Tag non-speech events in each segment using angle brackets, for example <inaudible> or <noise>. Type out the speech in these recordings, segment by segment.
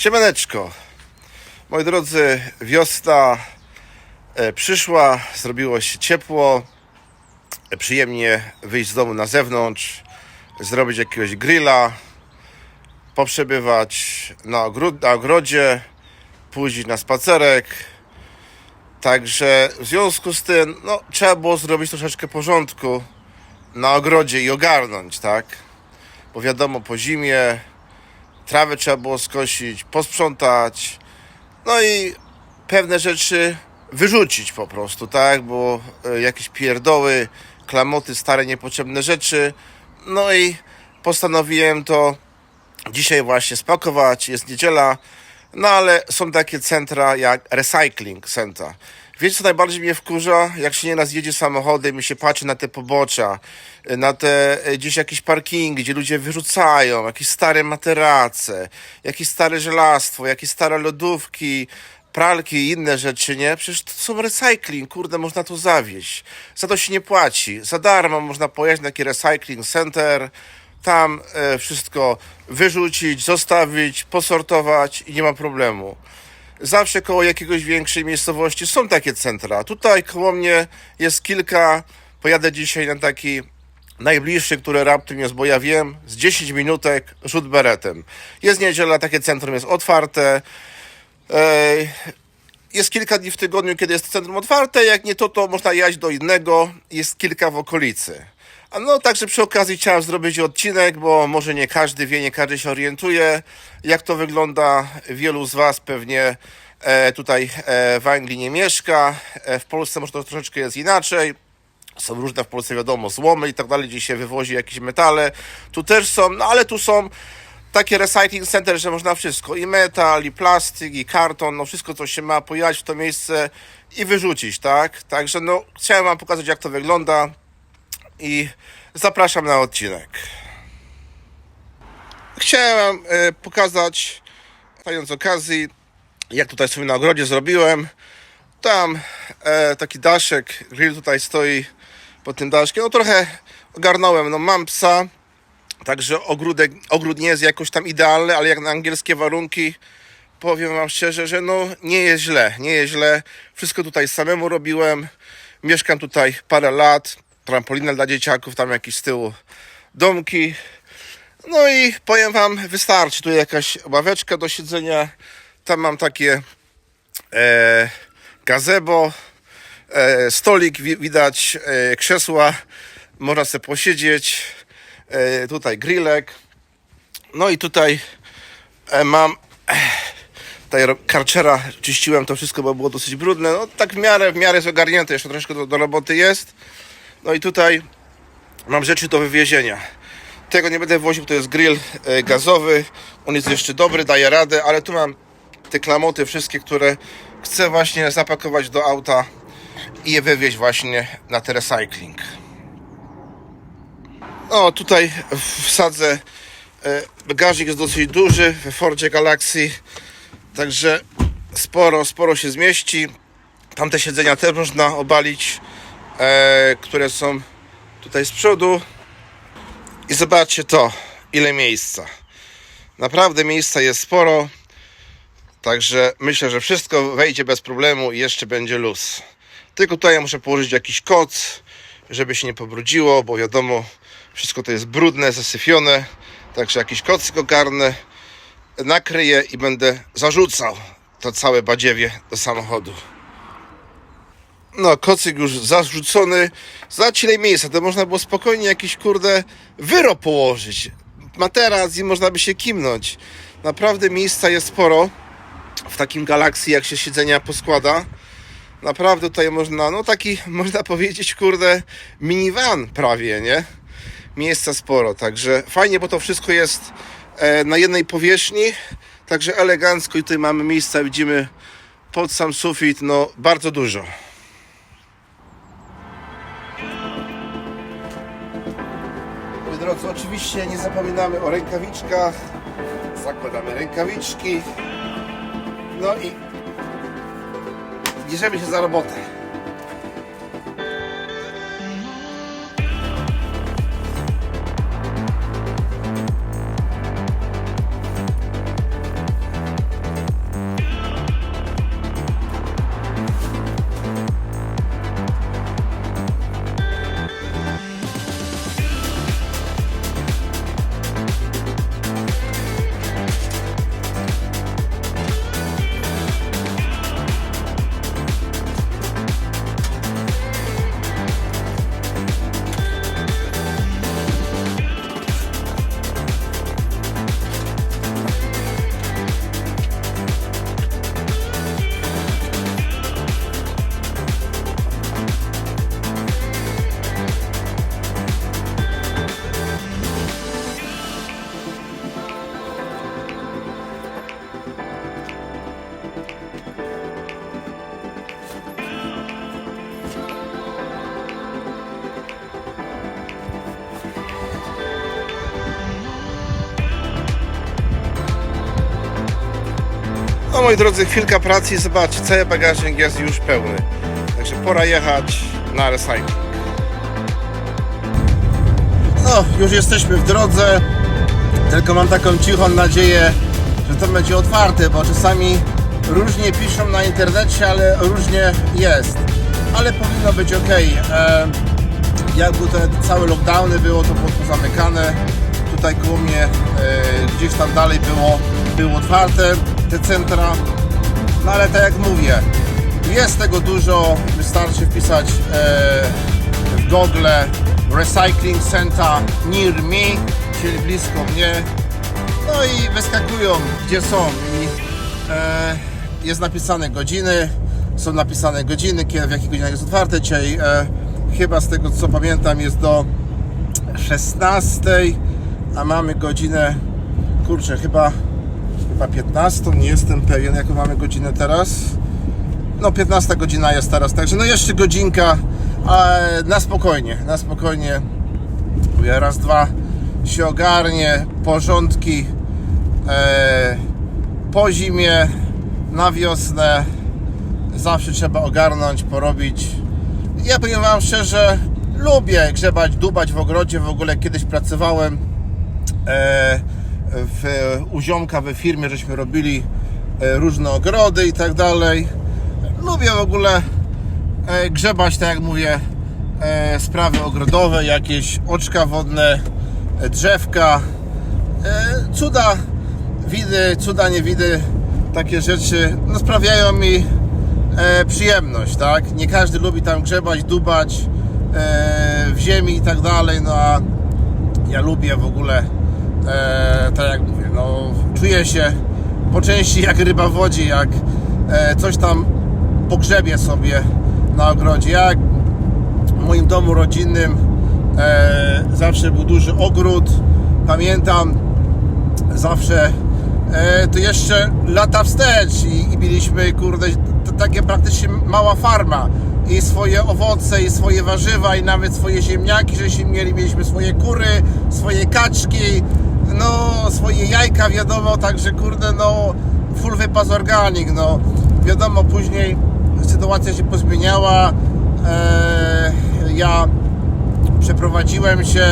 Siemaneczko. Moi drodzy, wiosna e, przyszła, zrobiło się ciepło, e, przyjemnie wyjść z domu na zewnątrz, zrobić jakiegoś grilla, poprzebywać na, na ogrodzie, pójść na spacerek. Także w związku z tym, no, trzeba było zrobić troszeczkę porządku na ogrodzie i ogarnąć, tak? Bo wiadomo, po zimie trawę trzeba było skosić, posprzątać, no i pewne rzeczy wyrzucić po prostu, tak? Bo e, jakieś pierdoły, klamoty, stare, niepotrzebne rzeczy. No i postanowiłem to dzisiaj właśnie spakować. Jest niedziela, no ale są takie centra jak Recycling Center. Wiecie, co najbardziej mnie wkurza? Jak się nieraz jedzie samochodem i się patrzy na te pobocza, na te e, gdzieś jakieś parkingi, gdzie ludzie wyrzucają jakieś stare materace, jakieś stare żelastwo, jakieś stare lodówki, pralki i inne rzeczy, nie? Przecież to są recycling, kurde, można to zawieźć. Za to się nie płaci. Za darmo można pojechać na taki recycling center, tam e, wszystko wyrzucić, zostawić, posortować i nie ma problemu. Zawsze koło jakiegoś większej miejscowości są takie centra. Tutaj koło mnie jest kilka. Pojadę dzisiaj na taki najbliższy, który raptem jest, bo ja wiem, z 10 minutek rzut beretem. Jest niedziela, takie centrum jest otwarte. Jest kilka dni w tygodniu, kiedy jest centrum otwarte. Jak nie to, to można jechać do innego. Jest kilka w okolicy. A no, także przy okazji chciałem zrobić odcinek, bo może nie każdy wie, nie każdy się orientuje, jak to wygląda. Wielu z Was pewnie e, tutaj e, w Anglii nie mieszka. E, w Polsce może to troszeczkę jest inaczej. Są różne w Polsce, wiadomo, złomy i tak dalej, gdzie się wywozi jakieś metale. Tu też są, no ale tu są takie recycling center, że można wszystko, i metal, i plastik, i karton, no wszystko, co się ma, pojechać w to miejsce i wyrzucić, tak? Także no, chciałem Wam pokazać, jak to wygląda i zapraszam na odcinek. Chciałem e, pokazać, mając okazji, jak tutaj sobie na ogrodzie zrobiłem. Tam e, taki daszek, grill tutaj stoi pod tym daszkiem. No trochę ogarnąłem, no mam psa, Także ogródek, ogród nie jest jakoś tam idealny, ale jak na angielskie warunki, powiem Wam szczerze, że no nie jest źle, nie jest źle. Wszystko tutaj samemu robiłem. Mieszkam tutaj parę lat. Trampolina dla dzieciaków, tam jakieś z tyłu domki. No i powiem Wam, wystarczy. Tu jakaś ławeczka do siedzenia. Tam mam takie e, gazebo, e, stolik, wi- widać e, krzesła. Można sobie posiedzieć. E, tutaj grillek. No i tutaj e, mam e, tutaj karczera, czyściłem to wszystko, bo było dosyć brudne. No tak w miarę, w miarę jest ogarnięte, jeszcze troszkę do, do roboty jest. No i tutaj mam rzeczy do wywiezienia. Tego nie będę woził, to jest grill e, gazowy. On jest jeszcze dobry, daje radę, ale tu mam te klamoty wszystkie, które chcę właśnie zapakować do auta i je wywieźć właśnie na ten recycling. O, tutaj wsadzę. e, Bagażnik jest dosyć duży w Fordzie Galaxy, także sporo, sporo się zmieści. Tamte siedzenia też można obalić, e, które są tutaj z przodu. I zobaczcie to, ile miejsca. Naprawdę miejsca jest sporo. Także myślę, że wszystko wejdzie bez problemu i jeszcze będzie luz. Tylko tutaj ja muszę położyć jakiś koc, żeby się nie pobrudziło, bo wiadomo, wszystko to jest brudne, zasyfione. Także jakiś kocyk ogarnę, nakryję i będę zarzucał to całe badziewie do samochodu. No, kocyk już zarzucony. Zobaczcie ile miejsca, to można było spokojnie jakiś kurde wyro położyć. Materac i można by się kimnąć. Naprawdę miejsca jest sporo w takim galakcji, jak się siedzenia poskłada. Naprawdę tutaj można, no taki, <laughs> można powiedzieć, kurde, minivan prawie, nie? Miejsca sporo, także fajnie, bo to wszystko jest e, na jednej powierzchni, także elegancko i tutaj mamy miejsca, widzimy pod sam sufit, no bardzo dużo. Drodzy, oczywiście nie zapominamy o rękawiczkach, zakładamy rękawiczki, no i bierzemy się za robotę. No moi drodzy, chwilka pracy i zobaczcie, cały bagażnik jest już pełny. Także pora jechać na recycling. No, już jesteśmy w drodze. Tylko mam taką cichą nadzieję, że to będzie otwarte, bo czasami różnie piszą na internecie, ale różnie jest. Ale powinno być ok. Jak były te całe lockdowny było, to było zamykane. Tutaj koło mnie, e, gdzieś tam dalej było, było otwarte te centra. No ale tak jak mówię, jest tego dużo. Wystarczy wpisać e, w Google Recycling Center Near Me, czyli blisko mnie. No i wyskakują gdzie są i e, jest napisane godziny, są napisane godziny, kiedy, w jakich godzinach jest otwarte. Dzisiaj e, chyba z tego co pamiętam jest do 16, a mamy godzinę, kurczę, chyba, chyba 15, nie jestem pewien jaką mamy godzinę teraz. No 15 godzina jest teraz, także no jeszcze godzinka, na spokojnie, na spokojnie. Raz, dwa się ogarnie, porządki e, po zimie, na wiosnę zawsze trzeba ogarnąć, porobić. Ja powiem Wam szczerze, lubię grzebać, dubać w ogrodzie, w ogóle kiedyś pracowałem e, w, u ziomka we firmie, żeśmy robili e, różne ogrody i tak dalej. Lubię w ogóle e, grzebać, tak jak mówię, e, sprawy ogrodowe, jakieś oczka wodne, drzewka, cuda, widy, cuda, niewidy, takie rzeczy no, sprawiają mi przyjemność, tak? Nie każdy lubi tam grzebać, dubać w ziemi i tak dalej, no a ja lubię w ogóle, e, tak jak mówię, no czuję się po części jak ryba w wodzie, jak e, coś tam pogrzebie sobie na ogrodzie. Jak w moim domu rodzinnym e, zawsze był duży ogród. Pamiętam zawsze e, to jeszcze lata wstecz i, i mieliśmy kurde takie praktycznie mała farma i swoje owoce i swoje warzywa i nawet swoje ziemniaki, żeśmy mieli, mieliśmy swoje kury, swoje kaczki, no swoje jajka wiadomo, także kurde no full wypas organic, no. Wiadomo później sytuacja się pozmieniała. E, ja przeprowadziłem się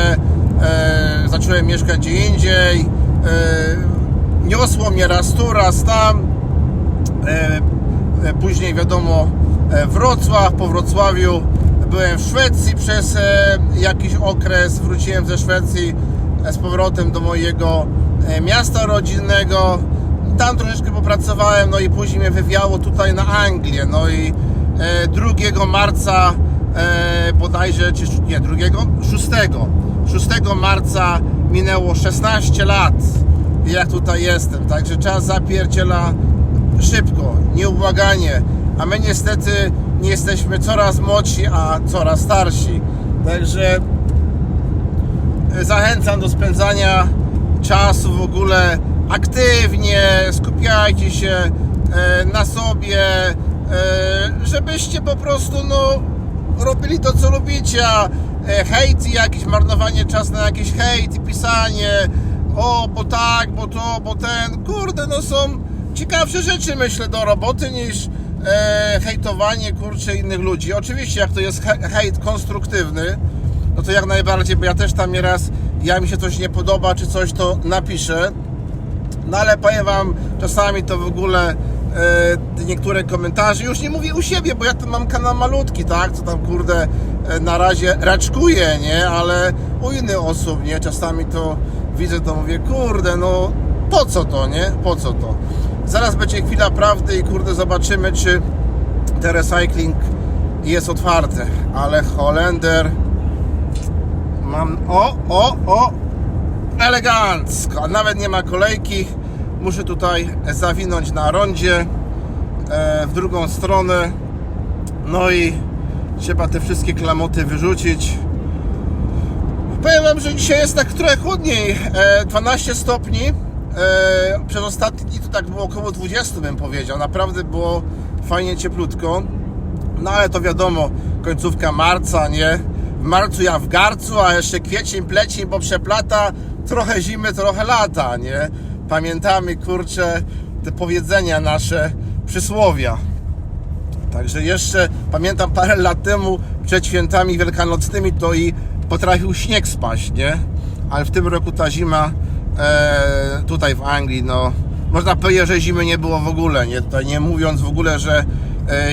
e, zacząłem mieszkać gdzie indziej. E, niosło mnie raz tu, raz tam. E, e, później wiadomo e, Wrocław, po Wrocławiu. Byłem w Szwecji przez e, jakiś okres, wróciłem ze Szwecji z powrotem do mojego e, miasta rodzinnego. Tam troszeczkę popracowałem, no i później mnie wywiało tutaj na Anglię, no i e, 2 marca e, bodajże, czy nie, 2, 6, 6 marca minęło 16 lat jak tutaj jestem, także czas zapierdziela szybko, nieubłaganie, a my niestety nie jesteśmy coraz młodsi, a coraz starsi, także zachęcam do spędzania czasu w ogóle aktywnie, skupiajcie się e, na sobie, e, żebyście po prostu no, robili to, co lubicie, a e, hejt i jakieś marnowanie czasu na jakiś hejt i pisanie, o, bo tak, bo to, bo ten, kurde, no są ciekawsze rzeczy, myślę, do roboty niż hejtowanie, kurczę, innych ludzi. Oczywiście, jak to jest he- hejt konstruktywny, no to jak najbardziej, bo ja też tam nieraz, ja mi się coś nie podoba, czy coś to napiszę, no ale powiem wam, czasami to w ogóle e, niektóre komentarze, już nie mówię u siebie, bo ja tu mam kanał malutki, tak, co tam kurde e, na razie raczkuję, nie, ale u innych osób, nie, czasami to widzę, to mówię, kurde, no po co to, nie, po co to. Zaraz będzie chwila prawdy i kurde zobaczymy, czy ten recycling jest otwarty, ale Holender mam, o, o, o, elegancko, nawet nie ma kolejki. Muszę tutaj zawinąć na rondzie e, w drugą stronę. No i trzeba te wszystkie klamoty wyrzucić. Powiem Wam, że dzisiaj jest tak trochę chłodniej. E, 12 stopni. E, przez ostatnie dni to tak było około 20 bym powiedział. Naprawdę było fajnie cieplutko. No ale to wiadomo, końcówka marca, nie? Marcu ja w garcu, a jeszcze kwiecień, plecień, bo przeplata trochę zimy, trochę lata, nie? Pamiętamy, kurczę, te powiedzenia nasze, przysłowia. Także jeszcze pamiętam parę lat temu przed świętami wielkanocnymi to i potrafił śnieg spaść, nie? Ale w tym roku ta zima e, tutaj w Anglii, no można powiedzieć, że zimy nie było w ogóle, nie? Tutaj nie mówiąc w ogóle, że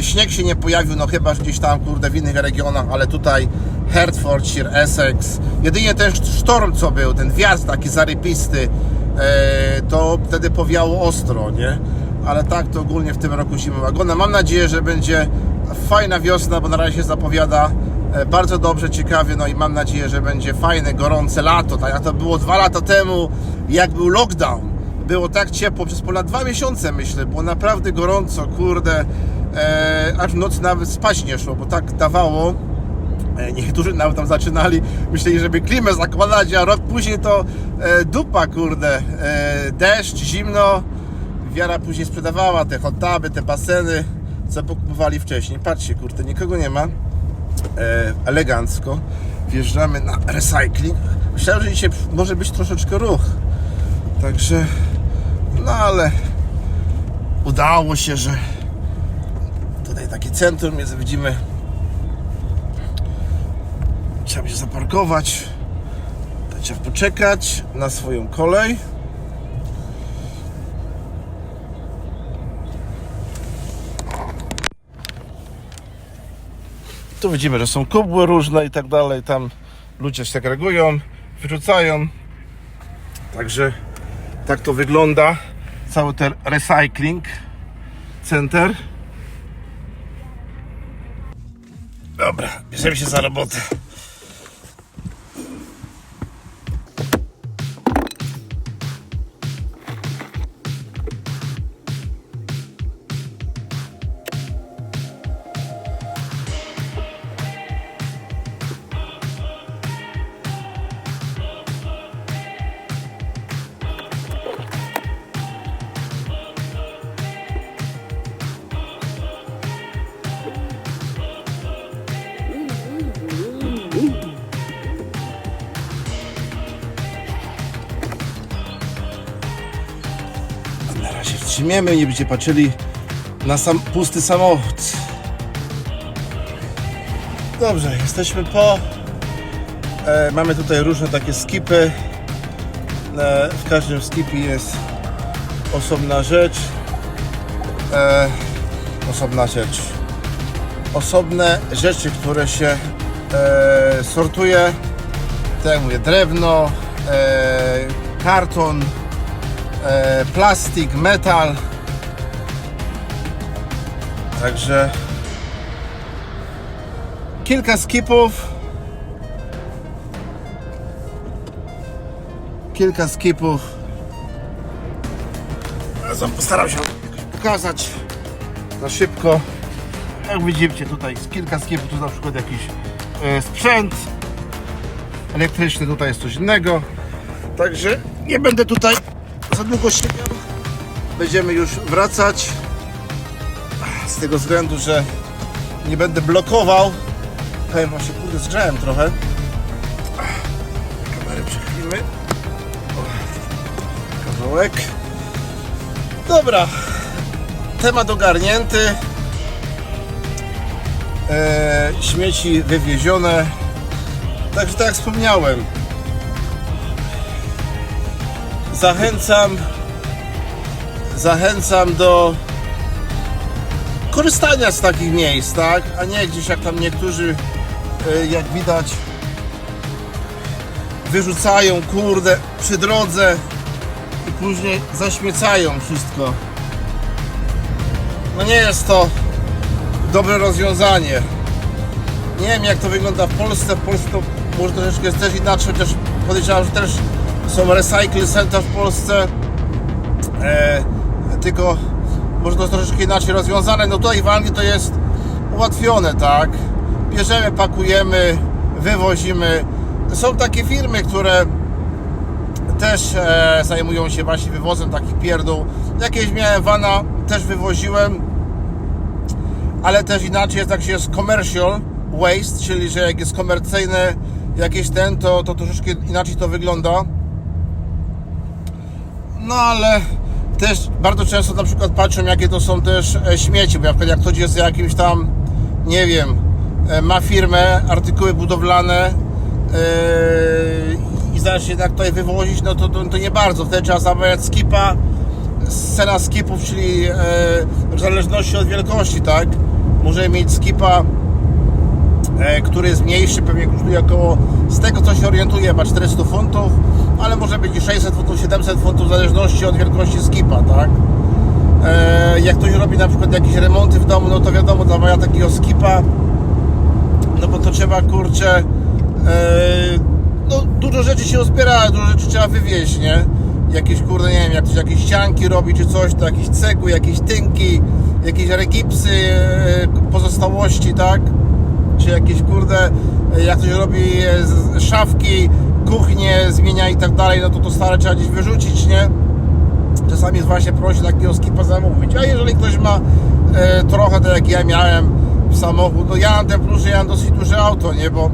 śnieg się nie pojawił, no chyba gdzieś tam, kurde, w innych regionach, ale tutaj Hertfordshire, Essex, jedynie ten sztorm co był, ten wiatr taki zarypisty, e, to wtedy powiało ostro, nie? ale tak to ogólnie w tym roku zima łagodna. Mam nadzieję, że będzie fajna wiosna, bo na razie się zapowiada e, bardzo dobrze, ciekawie, no i mam nadzieję, że będzie fajne, gorące lato, tak jak to było dwa lata temu, jak był lockdown. Było tak ciepło przez ponad dwa miesiące, myślę, było naprawdę gorąco, kurde, e, aż w nocy nawet spać nie szło, bo tak dawało. E, Niektórzy nawet tam zaczynali, myśleli, żeby klimę zakładać, a rok później to e, dupa, kurde, e, deszcz, zimno. Wiara później sprzedawała te hot tuby, te baseny, co pokupowali wcześniej. Patrzcie, kurde, nikogo nie ma. E, elegancko. Wjeżdżamy na recycling. Myślałem, że dzisiaj może być troszeczkę ruch. Także, no ale udało się, że takie centrum jest, widzimy trzeba się zaparkować. To poczekać na swoją kolej. Tu widzimy, że są kubły różne i tak dalej tam ludzie segregują wyrzucają. Także tak to wygląda. Cały ten recycling center Dobra, bierzemy się za robotę. Wstrzymiemy, nie będziecie patrzyli na sam pusty samochód. Dobrze, jesteśmy po. E, mamy tutaj różne takie skipy. E, w każdym skipie jest osobna rzecz. E, osobna rzecz. Osobne rzeczy, które się e, sortuje. Tak jak mówię, drewno, e, karton, plastik, metal. Także kilka skipów. Kilka skipów. Postaram się pokazać na szybko. Jak widzicie tutaj jest kilka skipów, tu na przykład jakiś e, sprzęt elektryczny, tutaj jest coś innego. Także nie będę tutaj za długo siedział. Będziemy już wracać. Z tego względu, że nie będę blokował. Powiem właśnie, kurde, zgrzałem trochę. Kamerę przechylimy. Kawałek. Dobra. Temat ogarnięty. E, śmieci wywiezione. Także tak jak wspomniałem, zachęcam zachęcam do korzystania z takich miejsc, tak? A nie gdzieś jak tam niektórzy y, jak widać wyrzucają kurde przy drodze i później zaśmiecają wszystko. No nie jest to dobre rozwiązanie. Nie wiem jak to wygląda w Polsce. W Polsce to może troszeczkę jest też inaczej, chociaż podejrzewam, że też są recycle center w Polsce. E, tylko może to troszeczkę inaczej rozwiązane. No tutaj w Anglii to jest ułatwione, tak? Bierzemy, pakujemy, wywozimy. Są takie firmy, które też e, zajmują się właśnie wywozem takich pierdół. Jakieś miałem vana, też wywoziłem, ale też inaczej jest, jak się jest commercial waste, czyli że jak jest komercyjne jakieś ten, to, to troszeczkę inaczej to wygląda. No ale też bardzo często na przykład patrzą, jakie to są też e, śmieci, bo na przykład jak ktoś jest jakimś tam, nie wiem, e, ma firmę, artykuły budowlane e, i zacznie jednak tutaj wywozić, no to, to, to nie bardzo. Wtedy trzeba zamawiać skipa, cena skipów, czyli e, w zależności od wielkości, tak? Może mieć skipa e, który jest mniejszy, pewnie kosztuje około, z tego co się orientuję, chyba 400 funtów, ale może być i 600 funtów, 700 funtów, w zależności od wielkości skipa, tak? E, jak ktoś robi na przykład jakieś remonty w domu, no to wiadomo, zamawia takiego skipa, no bo to trzeba, kurczę, e, no dużo rzeczy się uzbiera, dużo rzeczy trzeba wywieźć, nie? Jakieś, kurde, nie wiem, jak ktoś jakieś ścianki robi czy coś, to jakieś cegły, jakieś tynki, jakieś regipsy, e, pozostałości, tak? czy jakieś kurde, jak ktoś robi szafki, kuchnię zmienia i tak dalej, no to to stare trzeba gdzieś wyrzucić, nie? Czasami jest właśnie prosi takiego skipa zamówić, a jeżeli ktoś ma e, trochę, tak jak ja miałem samochód, no ja mam ten plus, że ja mam dosyć duże auto, nie? Bo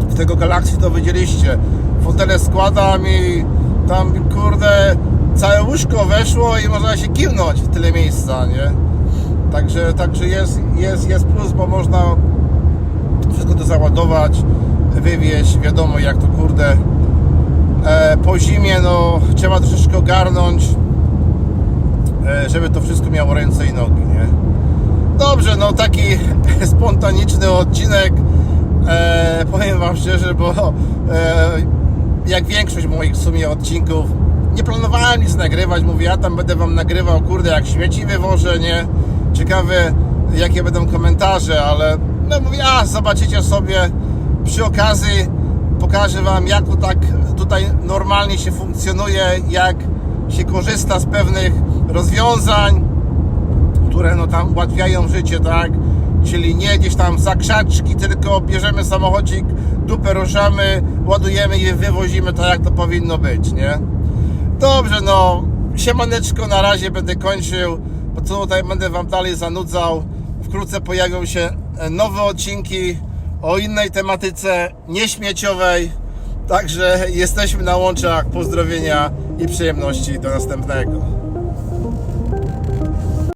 w tego Galaxy to widzieliście, fotele składam i tam kurde całe łóżko weszło i można się kiwnąć w tyle miejsca, nie? Także, także jest, jest, jest plus, bo można wszystko to załadować, wywieźć, wiadomo jak to kurde e, po zimie no trzeba troszeczkę ogarnąć e, żeby to wszystko miało ręce i nogi, nie? Dobrze, no taki <laughs> spontaniczny odcinek e, powiem wam szczerze, bo e, jak większość moich w sumie odcinków nie planowałem nic nagrywać, mówię ja tam będę wam nagrywał, kurde jak śmieci wywożę, nie? Ciekawe jakie będą komentarze, ale no mówię, a zobaczycie sobie przy okazji pokażę wam jak to tak tutaj normalnie się funkcjonuje, jak się korzysta z pewnych rozwiązań, które no tam ułatwiają życie, tak? Czyli nie gdzieś tam za krzaczki, tylko bierzemy samochodzik, dupę ruszamy, ładujemy i wywozimy tak jak to powinno być, nie? Dobrze, no siemaneczko, na razie będę kończył, bo tutaj będę Wam dalej zanudzał. Wkrótce pojawią się e, nowe odcinki o innej tematyce, nieśmieciowej. Także jesteśmy na łączach. Pozdrowienia i przyjemności. Do następnego.